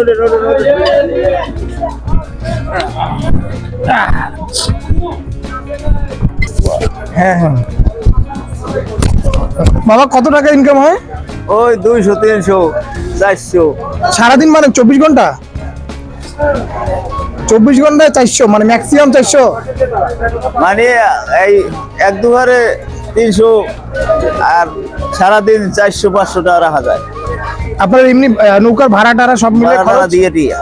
ওঠেন ওঠেন ওঠেন হ্যাঁ হ্যাঁ। বাবা কত টাকা ইনকাম হয়? ওই দুইশো তিনশো চারশো। সারাদিন মানে চব্বিশ ঘণ্টা? চব্বিশ ঘন্টায় চারশো মানে ম্যাক্সিমাম চারশো? মানে এই এক দুবারে তিনশো আর সারাদিন চারশো পাঁচশো টাকা রাখা যায়। আপনার এমনি নৌকার ভাড়া টাড়া সব মিলে ভাড়া দিয়ে টিয়া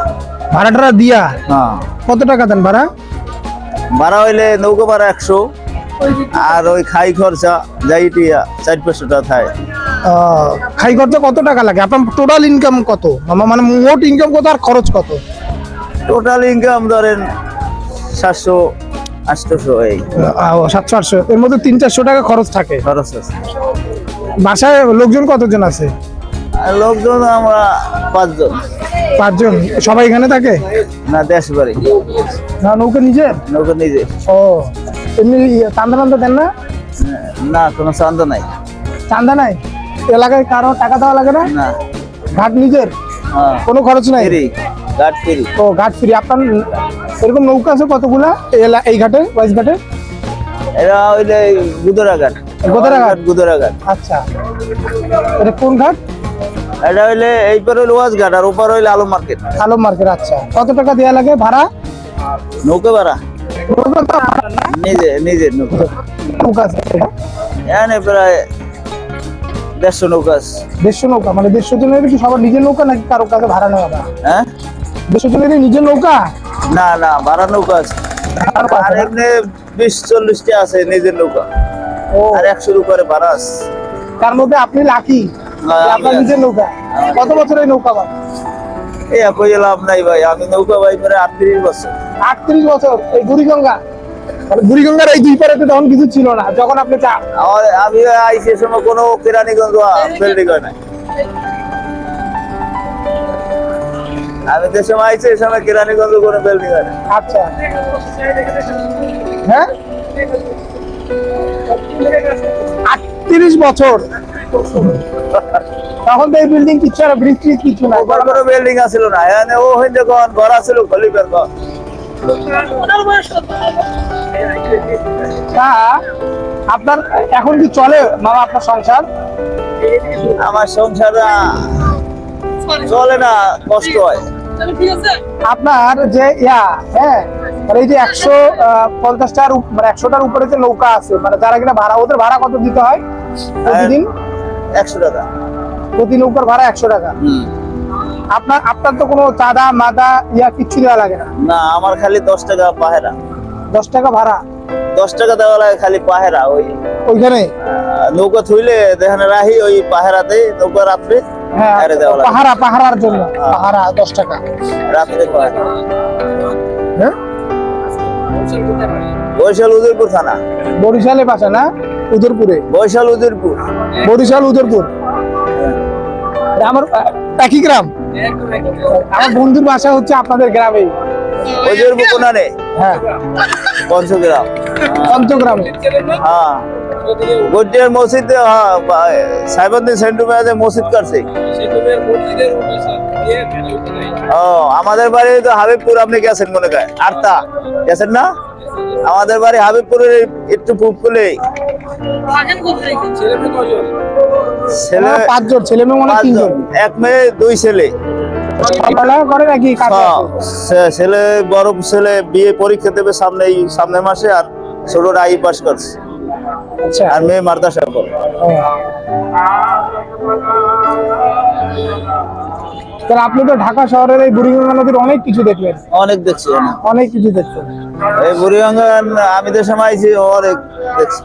ভাড়া টাড়া দিয়া? হ্যাঁ। কত টাকা দেন ভাড়া? ভাড়া হইলে নৌকো ভাড়া একশো। আর ওই খাই খরচা যাই টিয়া চার পাঁচশো টাকা থাকে খাই খরচা কত টাকা লাগে? আপনার টোটাল ইনকাম কত? মানে মোট ইনকাম কত আর খরচ কত? টোটাল ইনকাম ধরেন সাতশো আটশোশো এই। সাতশো আটশো। এর মধ্যে তিন চারশো টাকা খরচ থাকে। খরচ আছে। বাসায় লোকজন কতজন আছে? লোকজন আমরা পাঁচজন। পাঁচজন? সবাই এখানে থাকে? না দেশ বাড়ি। না নৌকা নিজে? নৌকা নিজে। ও এমনি ইয়ে, চান্দা টান্দা দেন না? না কোনো চান্দ নাই। চান্দা নাই? এলাকায় কারও টাকা দেওয়া লাগে না? না। ঘাট নিজের? হ্যাঁ। কোনো খরচ নাই? গাট ফিরি। ও ঘাট ফ্রি। আপনার এরকম নৌকা আছে কতগুলা? এই এলা- এই ঘাটে ওয়াইস ঘাটে? এরা হইলে গুদরা ঘাট। গুদরা ঘাট? গুদরা ঘাট। আচ্ছা। এটা কোন ঘাট? এটা হইলে এই পার হইলে ওয়াজ ঘাট আর ওপার হইলে আলু মার্কেট। আলম মার্কেট আচ্ছা। কত টাকা দেওয়া লাগে ভাড়া? নৌকা ভাড়া। নিজে নিজের নৌকা। নৌকা এখানে প্রায় দেড়শো নৌকা দেড়শো নৌকা মানে দেড়শো জনের কি সবার নিজের নৌকা নাকি কারও কাছে ভাড়া নেওয়া হ্যাঁ? দেড়শো জনের নিজের নৌকা? না না ভাড়া নৌকা আছে। আর এমনি বিশ চল্লিশটা আছে নিজের নৌকা। আর একশোর উপরে ভাড়া আছে। তার মধ্যে আপনি লাকি? আপনার। নিজের নৌকা? কত বছরের নৌকা ভাই? এই কই লাভ নাই ভাই আমি নৌকা ভাই করে আটত্রিশ বছর। আটত্রিশ বছর এই বুড়িগঙ্গা? মানে বুড়িগঙ্গার এই দুই পারেতে তখন কিছু ছিল না যখন আপনি চা- আমি আইসি সময় কোনো কেরানীগঞ্জ বিল্ডিং হয় না আমি যে সময় আইসি এই সময় কেরানীগঞ্জ কোনো বিল্ডিং হয় না আচ্ছা। হ্যাঁ? আটত্রিশ বছর। তখন তো এই বিল্ডিং কিছু না ব্রিজ ট্রিজ কিছু না ওপর কোনো বিল্ডিং আছিল না। এখানে ও হইতে কোন ঘর আছিল খলিফের ঘর। তা আপনার এখন কি চলে মামা আপনার সংসার? আমার সংসার চলে না কষ্ট হয়। আপনার যে ইয়া হ্যাঁ মানে এই যে একশো পঞ্চাশটার মানে একশোটার উপরে যে নৌকা আছে মানে যারা কিনা ভাড়া ওদের ভাড়া কত দিতে হয় প্রতিদিন? একশো টাকা। প্রতি নৌকার ভাড়া একশো টাকা। আপনার আপনার তো কোনো চাঁদা মাদা ইয়া কিচ্ছু দেওয়া লাগে না। না আমার খালি দশ টাকা পাহেরা। দশ টাকা ভাড়া? দশ টাকা দেওয়া লাগে খালি পাহেরা ওই। ওইখানে? নৌকা থুইলে দেখেন রাহি ওই পাহেরাতে নৌকা রাত্রে হ্যাঁ পাহারা পাহারার জন্য। পাহারা দশ টাকা। রাত্রে হ্যাঁ? বৈশাল উদয়পুর থানা। বরিশালে বাসা না? উদয়পুরে বৈশাল উদয়পুর বরিশাল উদয়পুর আমার একই গ্রাম? আমার বন্ধুর বাসা হচ্ছে আপনাদের গ্রামে। উদয়পুর কোনানে হ্যাঁ। পঞ্চগ্রাম। পঞ্চগ্রামে। হ্যাঁ। মসজিদ হ্যাঁ সাইবান্দি সেন্টুমে আছে মসজিদ করছে। ও আমাদের বাড়ি তো হাবিবপুর আপনি গেছেন মনে করেন? আটটা। গেছেন না? আমাদের বাড়ি হাবিবপুরের একটু এই ছেলে আমার পাঁচজন ছেলে মেয়ে মানে তিনজন। এক মেয়ে দুই ছেলে। হ্যাঁ, ছেলে বড় ছেলে বিয়ে পরীক্ষা দেবে সামনে সামনের মাসে আর ছোটরা আই পাস করছে। আচ্ছা। আর মেয়ে মাদ্রাসা করে। তাহলে আপনি তো ঢাকা শহরের এই বুড়িগঙ্গা নদীর অনেক কিছু দেখলেন। অনেক দেখছি অনেক। কিছু দেখছেন। এই বুড়িগঙ্গান আমি তো সময় আইছি অনেক দেখছি।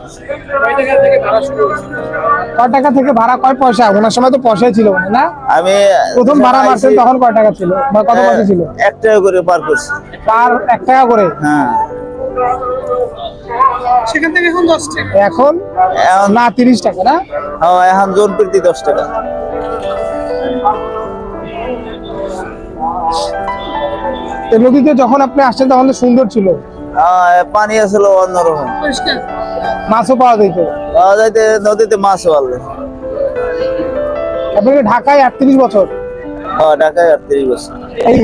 কয় টাকা থেকে ভাড়া কয় পয়সা? ওনার সময় তো পয়সাই ছিল না? আমি প্রথম ভাড়া মারছেন তখন কয় টাকা ছিল? বা কত পয়সা ছিল? এক টাকা করে পার করছি। পার এক টাকা করে? হ্যাঁ। এখন এখন? না তিরিশ টাকা না? এখন জন প্রতি দশ টাকা। নদীতে যখন আপনি আসছেন তখন তো সুন্দর ছিল। হ্যাঁ, পানি আসলে অন্যরকম। মাছও পাওয়া যেত। পাওয়া যাইতে নদীতে মাছ পারলে আপনি ঢাকায় আটত্রিশ বছর। হ্যাঁ ঢাকায় আটত্রিশ বছর। এই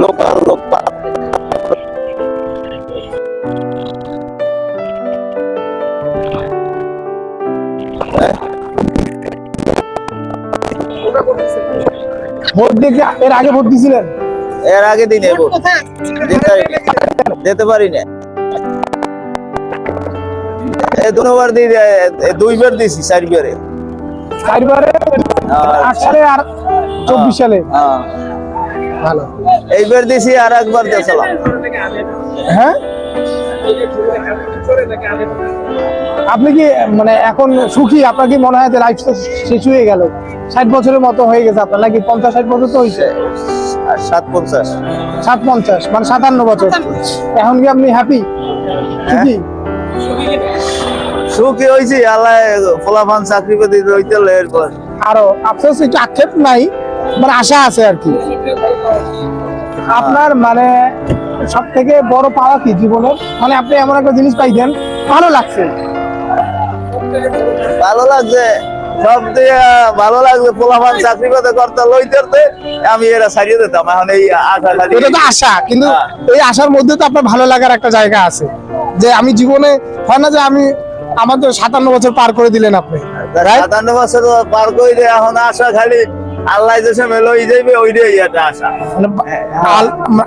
লোকাল ভোট দিয়ে এর আগে ভোট দিয়েছিলেন? এর আগে দিনে ভোট দিতে পারি- না দুবার দিয়ে দুইবার দিছি চারবারে। চারবারে? আট সালে আর চব্বিশ সালে? হ্যাঁ। ভালো। এইবার দিছি আর একবার দিয়েছিলাম হ্যাঁ? আপনি কি মানে এখন সুখী? আপনার কি মনে হয় যে লাইফ শেষ হয়ে গেল? ষাট বছরের মতো হয়ে গেছে আপনার নাকি পঞ্চাশ ষাট বছর তো হয়েছে? আর সাত পঞ্চাশ। সাত পঞ্চাশ মানে সাতান্ন বছর। এখন কি আপনি হ্যাপি সুখী? সুখী হয়েছি আল্লাহ ফলাফান চাকরি পাতি এরপর। আরও আফসোস একটু আক্ষেপ নাই মানে আশা আছে আর কি। আপনার মানে সব থেকে বড় পাওয়া কি জীবনের? মানে আপনি এমন একটা জিনিস পাইছেন ভালো লাগছে। ভালো লাগছে সব দিয়ে ভালো লাগছে ফলাফান চাকরি করতে লইতে আমি এরা ছাড়িয়ে দিতাম এখন এই আশা এটা তো আশা কিন্তু হ্যাঁ। এই আশার মধ্যে তো আপনার ভালো লাগার একটা জায়গা আছে। যে আমি জীবনে হয় না যে আমি আমার তো সাতান্ন বছর পার করে দিলেন আপনি সাতান্ন বছর পার করে দিয়ে এখন আশা খালি আল্লাহ যে সময় লই যাইবে ওইটাই আশা। মানে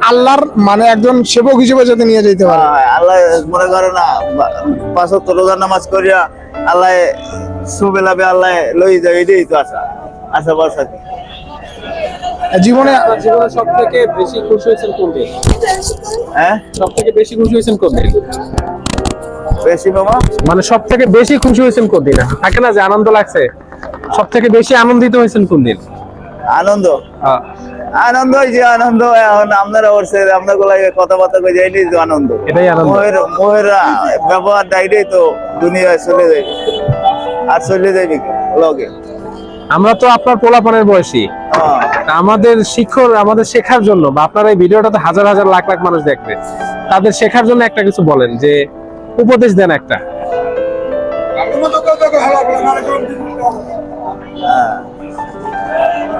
আল্লাহর মানে একজন সেবক হিসেবে যাতে নিয়ে যেতে পারে। হ্যাঁ, আল্লাহ মনে করে না পাঁচ ওয়াক্ত নামাজ করিয়া আল্লাহ সুবেলাবে আল্লাহ লই যায় এটাই তো আশা আশা ভরসা কি জীবনে জীবনে সব থেকে বেশি খুশি হয়েছেন কোন দিন? হ্যাঁ? সব থেকে বেশি খুশি হয়েছেন কোন দিন? বেশি মামা? মানে সব থেকে বেশি খুশি হয়েছেন কোন দিন? থাকে না যে আনন্দ লাগছে। সব থেকে বেশি আনন্দিত হয়েছেন কোন দিন? আনন্দ? আনন্দ হয়েছে আনন্দ এখন আপনারা ওরছে আপনার লাগে কথাবার্তা কই যে এটাই আনন্দ। এটাই আনন্দ। মোহের মোহের ব্যবহারটা এটাই তো দুনিয়ায় চলে যাবে আর চলে যাবে লগে। আমরা তো আপনার পোলাপানের বয়সী। হ্যাঁ। আমাদের শিক্ষক আমাদের শেখার জন্য বা আপনার এই ভিডিওটাতে হাজার হাজার লাখ লাখ মানুষ দেখবে। তাদের শেখার জন্য একটা কিছু বলেন যে উপদেশ দেন একটা।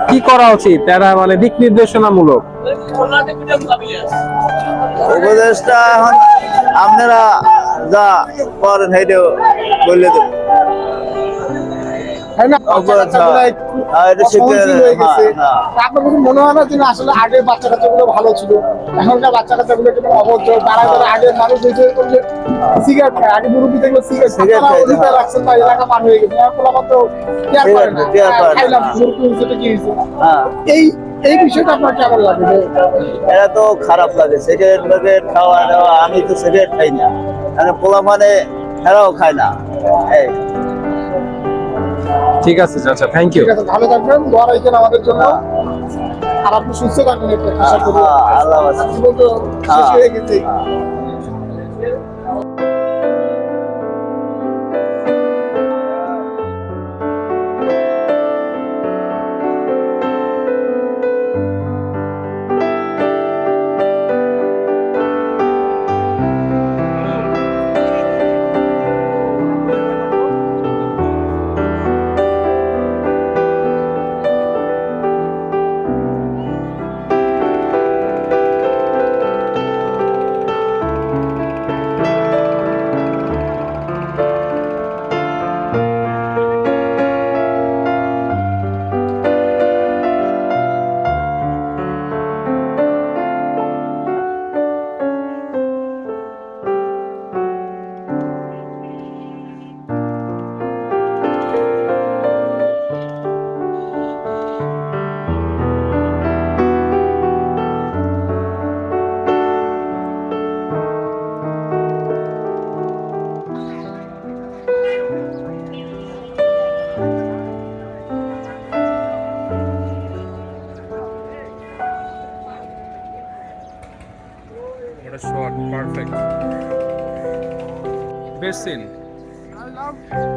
কি করা উচিত? তারা মানে দিক নির্দেশনামূলক। উপদেশটা আপনারা যা করেন হেঁটে বললে তো মনে হয় না যে আসলে আগের বাচ্চা কাচ্চাগুলো ভালো ছিল। এখনকার বাচ্চা কাচ্চাগুলো একটু অভদ্র। তারা যারা আগের মানুষ হয়েছে এরকম যে সিগারেট খায়। আগে মুরব্বী থেকে সিগারেট সিগারেট হ্যাঁ। রাখছেন বা এলাকা পার হয়ে গেছে। এখন তো কেয়ার করে না। care করে না। খাইলাম মুরব্বী হয়েছে কি হয়েছে? এই এই বিষয়টা আপনার কেমন লাগে? এটা তো খারাপ লাগে। সিগারেট ফেগারেট খাওয়া দাওয়া আমি তো সিগারেট খাই না। মানে পোলা মানে এরাও খায় না। এই। ঠিক আছে আচ্ছা থ্যাংক ইউ ভালো থাকবেন দোয়া রাখবেন আমাদের জন্য। আর আপনি সুস্থ থাকবেন আল্লাহ হয়ে গেছে।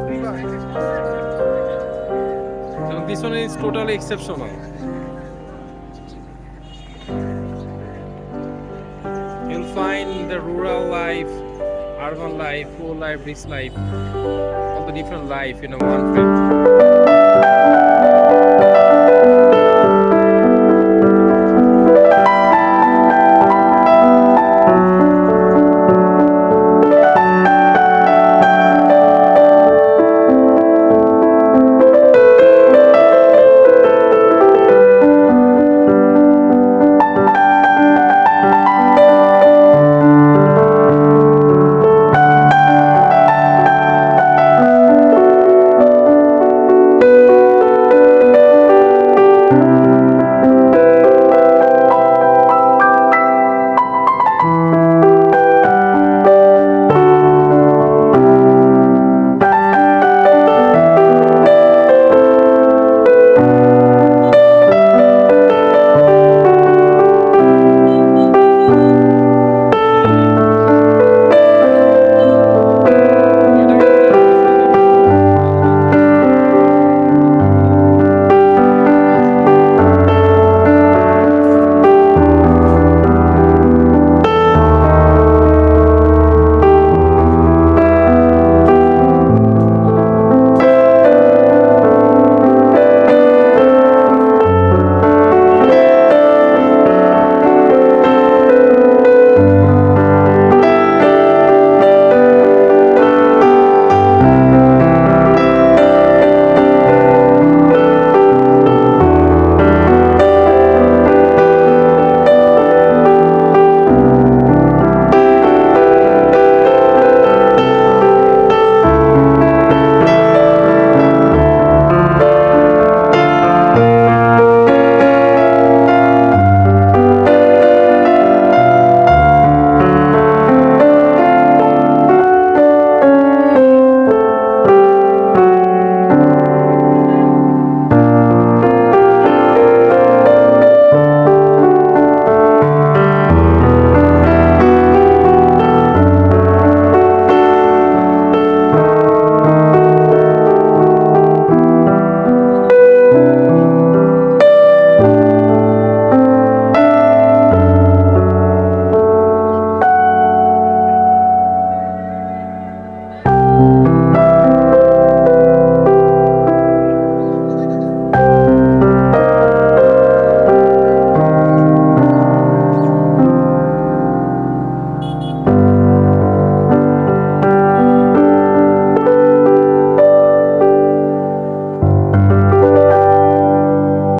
River. So this one is totally exceptional. You'll find the rural life, urban life, poor life, rich life, all the different life in a one frame.